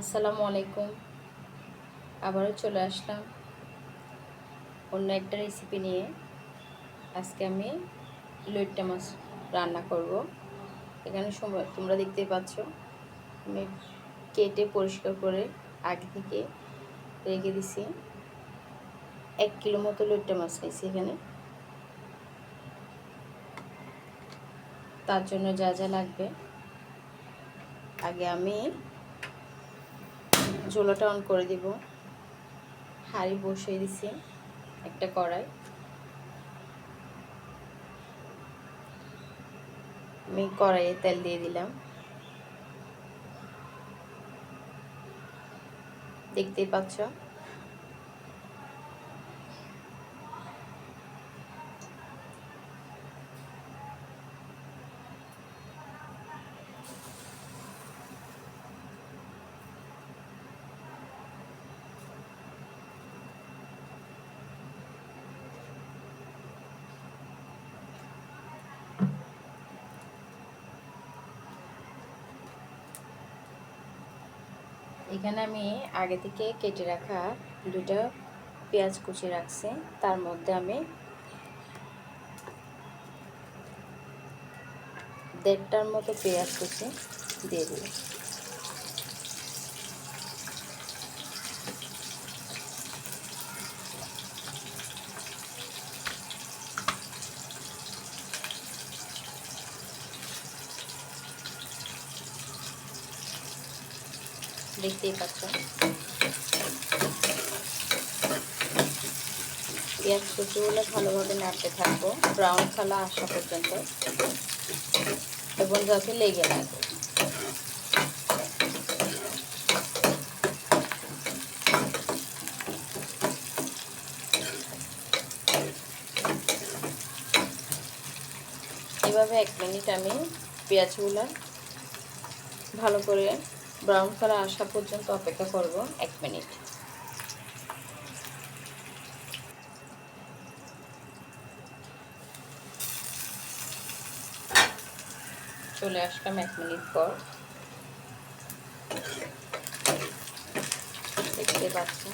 আসসালামু আলাইকুম। আবারও চলে আসলাম অন্য একটা রেসিপি নিয়ে। আজকে আমি লইট্টা মাছ রান্না করব। এখানে তোমরা দেখতেই পাচ্ছ, আমি কেটে পরিষ্কার করে আগে থেকে রেখে দিছি। এক কিলো মতো লইট্টা মাছ নিয়েছি এখানে। তার জন্য যা যা লাগবে। আগে আমি চুলাটা অন করে দিব। হাঁড়ি বসিয়ে দিছি একটা কড়াই। আমি কড়াইয়ে তেল দিয়ে দিলাম। দেখতেই পাচ্ছ? এখানে আমি আগে থেকে কেটে রাখা দুটো পেঁয়াজ কুচি রাখছি। তার মধ্যে আমি দেড়টার মতো পেঁয়াজ কুচি দিয়ে দিই দেখতেই পাচ্ছ। পেঁয়াজ কুচিগুলো ভালোভাবে নাড়তে থাকব। ব্রাউন কালার আসা পর্যন্ত। এবং যাতে লেগে না এভাবে এক মিনিট আমি পেঁয়াজগুলো ভালো করে ব্রাউন কালার আসা পর্যন্ত অপেক্ষা করব এক মিনিট। চলে আসলাম এক মিনিট পর। দেখতে পাচ্ছি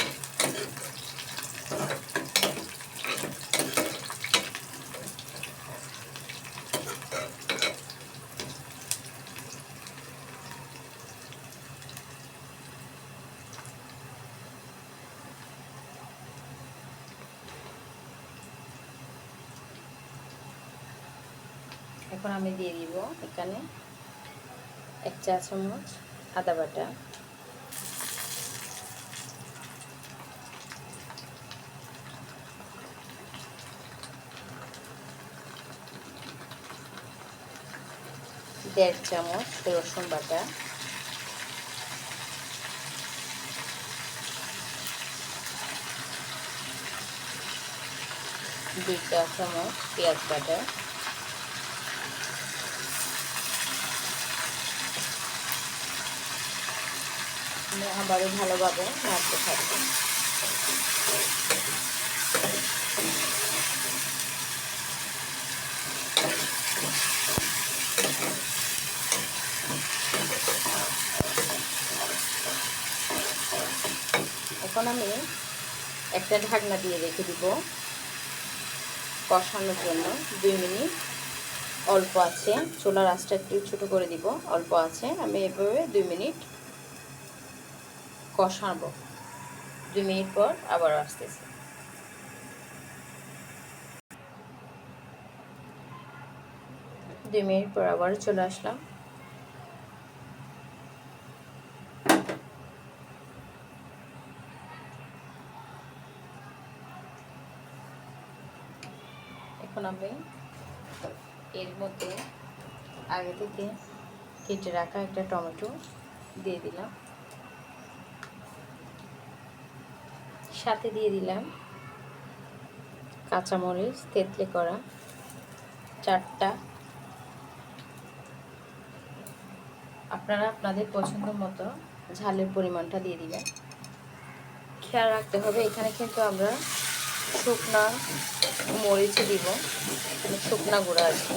এখন আমি দিয়ে দিব এখানে এক চা চামচ আদা বাটা। দেড় চামচ রসুন বাটা। দুই চা চামচ পেঁয়াজ বাটা। আবারও ভালোভাবে নাড়তে থাকব। এখন আমি একটা ঢাকনা দিয়ে রেখে দিব কষানোর জন্য। দুই মিনিট অল্প আছে। চুলার আঁচটা একটু ছোটো করে দিব। অল্প আছে। আমি এভাবে দুই মিনিট কষাবো। দুই মিনিট পর আবার আসতেছি। দুই মিনিট পর আবার চলে আসলাম। এখন আমি এর মধ্যে আগে থেকে কেটে রাখা একটা টমেটো দিয়ে দিলাম। সাথে দিয়ে দিলাম কাঁচামরিচ, তেতলে করা চারটা। আপনারা আপনাদের পছন্দ মতো ঝালের পরিমাণটা দিয়ে দিবেন। খেয়াল রাখতে হবে, এখানে কিন্তু আমরা শুকনা মরিচ দিব শুকনা গুঁড়া আছে।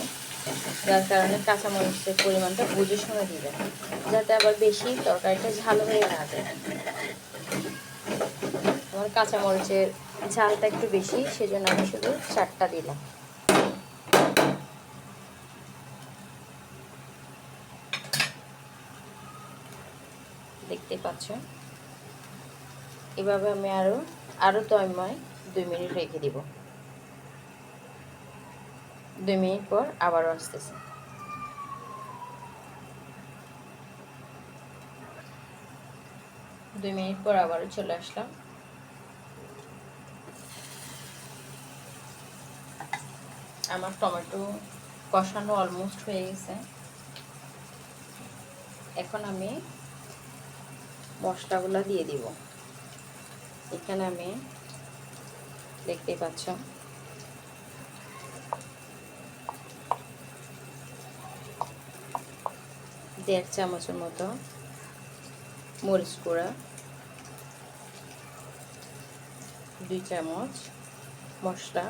যার কারণে কাঁচামরিচের পরিমাণটা বুঝে শুনে দিবেন, যাতে আবার বেশি তরকারিটা ঝাল হয়ে না যায়। আমার কাঁচামরিচের ঝালটা একটু বেশি, সেজন্য আমি শুধু চারটা দিলাম। দেখতে পাচ্ছ? এভাবে আমি আরও আরও দময় দুই মিনিট রেখে দিব। দুই মিনিট পর আবারও আসতেছে। দুই মিনিট পর আবারও চলে আসলাম। আমার টমেটো কষানো অলমোস্ট হয়ে গেছে। এখন আমি মশলাগুলো দিয়ে দিব। এখানে আমি দেখতেই পাচ্ছ। দেড় চামচের মতো মরিচ গুঁড়া, দুই চামচ মশলা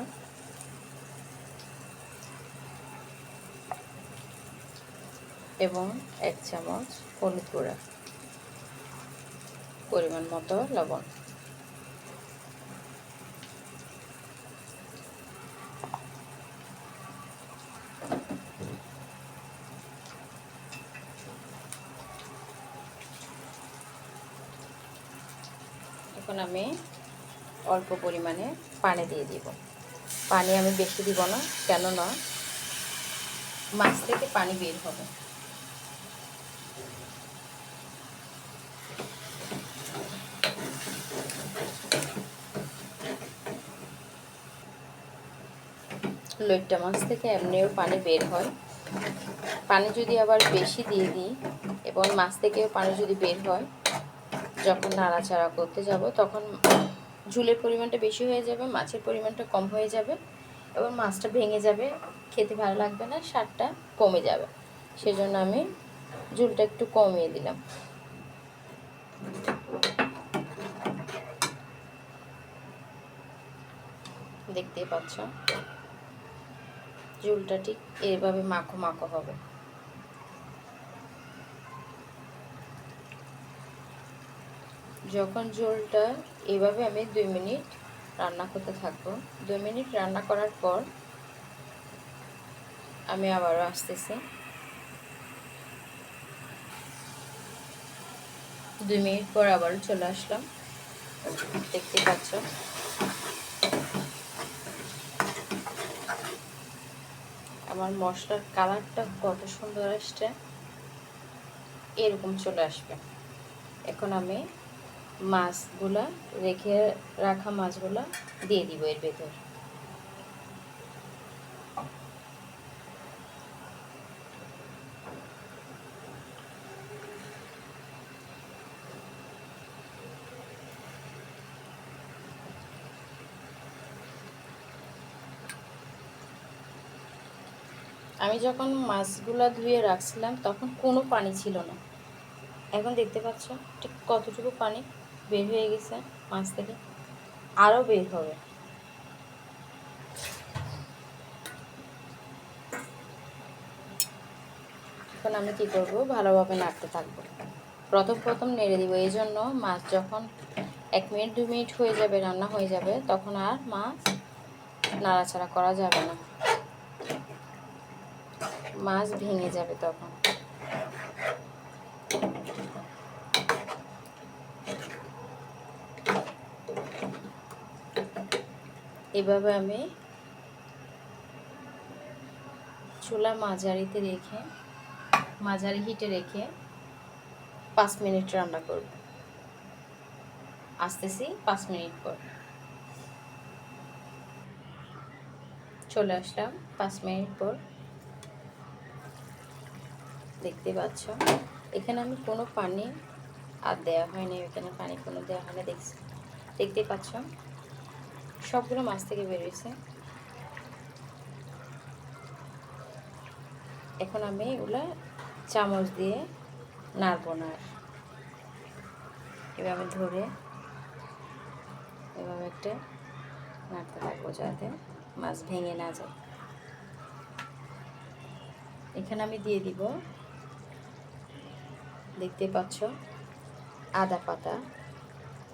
এবং এক চামচ হলুদ গুঁড়া। পরিমাণ মতো লবণ। এখন আমি অল্প পরিমাণে পানি দিয়ে দিব। পানি আমি বেশি দিব না, কেননা মাছ থেকে পানি বের হবে। লইট্টা মাছ থেকে এমনিও পানি বের হয়। পানি যদি আবার বেশি দিয়ে দিই এবং মাছ থেকেও পানি যদি বের হয়, যখন নাড়াচাড়া করতে যাব, তখন ঝুলের পরিমাণটা বেশি হয়ে যাবে, মাছের পরিমাণটা কম হয়ে যাবে এবং মাছটা ভেঙে যাবে, খেতে ভালো লাগবে না, স্বাদটা কমে যাবে। সেজন্য আমি ঝুলটা একটু কমিয়ে দিলাম। দেখতেই পাচ্ছ? ঝুলটা ঠিক এইভাবে মাখো মাখো হবে। যখন ঝোলটা এভাবে আমি দুই মিনিট রান্না করতে থাকব, দুই মিনিট রান্না করার পর আমি আবারও আসতেছি। দুই মিনিট পর আবারও চলে আসলাম। দেখতে পাচ্ছ? আমার মশলার কালারটা কত সুন্দর আসছে। এরকম চলে আসবে। এখন আমি মাছগুলা রেখে রাখা মাছগুলা দিয়ে দিব এর ভেতর। আমি যখন মাছগুলো ধুয়ে রাখছিলাম, তখন কোনো পানি ছিল না। এখন দেখতে পাচ্ছ, ঠিক কতটুকু পানি বের হয়ে গেছে মাছ থেকে। আরও বের হবে। এখন আমি কী করব? ভালোভাবে নাড়তে থাকব। প্রথম প্রথম নেড়ে দিব। এই জন্য মাছ যখন এক মিনিট, দু মিনিট হয়ে যাবে, রান্না হয়ে যাবে, তখন আর মাছ নাড়াচাড়া করা যাবে না। মাছ ভেঙে যাবে তখন। এভাবে আমি চুলা মাঝারিতে রেখে, মাঝারি হিটে রেখে পাঁচ মিনিট রান্না করব। আসতেছি পাঁচ মিনিট পর। চলে আসলাম পাঁচ মিনিট পর। দেখতে পাচ্ছ? এখানে আমি কোনো পানি আর দেওয়া হয়নি, এখানে পানি কোনো দেওয়া হয়নি, দেখছি। দেখতে পাচ্ছ? সবগুলো মাছ থেকে বেরিয়েছে এখন আমি এগুলো চামচ দিয়ে নাড়বো না এভাবে ধরে এভাবে একটা নাড়তে থাকব যাতে মাছ ভেঙে না যায়। এখানে আমি দিয়ে দিব দেখতে পাচ্ছ? আদা পাতা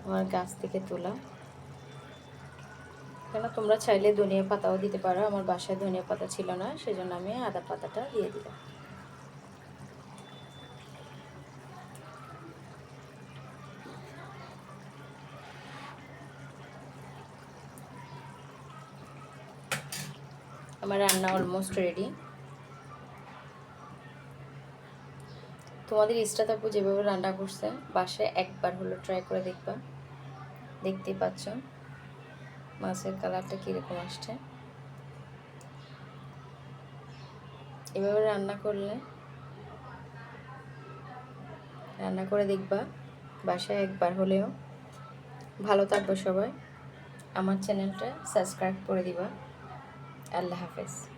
আমার গাছ থেকে তোলা। কেন তোমরা চাইলে ধনিয়া পাতাও দিতে পারো, আমার বাসায় ধনিয়া পাতা ছিল না, সেজন্য আমি আদা পাতাটা দিয়ে দিলাম। আমার রান্না অলমোস্ট রেডি তোমাদের ইস্টাত আপু যেভাবে রান্না করছে, বাসায় একবার হলো ট্রাই করে দেখবা। দেখতেই পাচ্ছ মাছের কালারটা কীরকম আসছে। এভাবে রান্না করলে রান্না করে দেখবা, বাসায় একবার হলেও। ভালো থাকব সবাই। আমার চ্যানেলটা সাবস্ক্রাইব করে দিবা। আল্লাহ হাফেজ।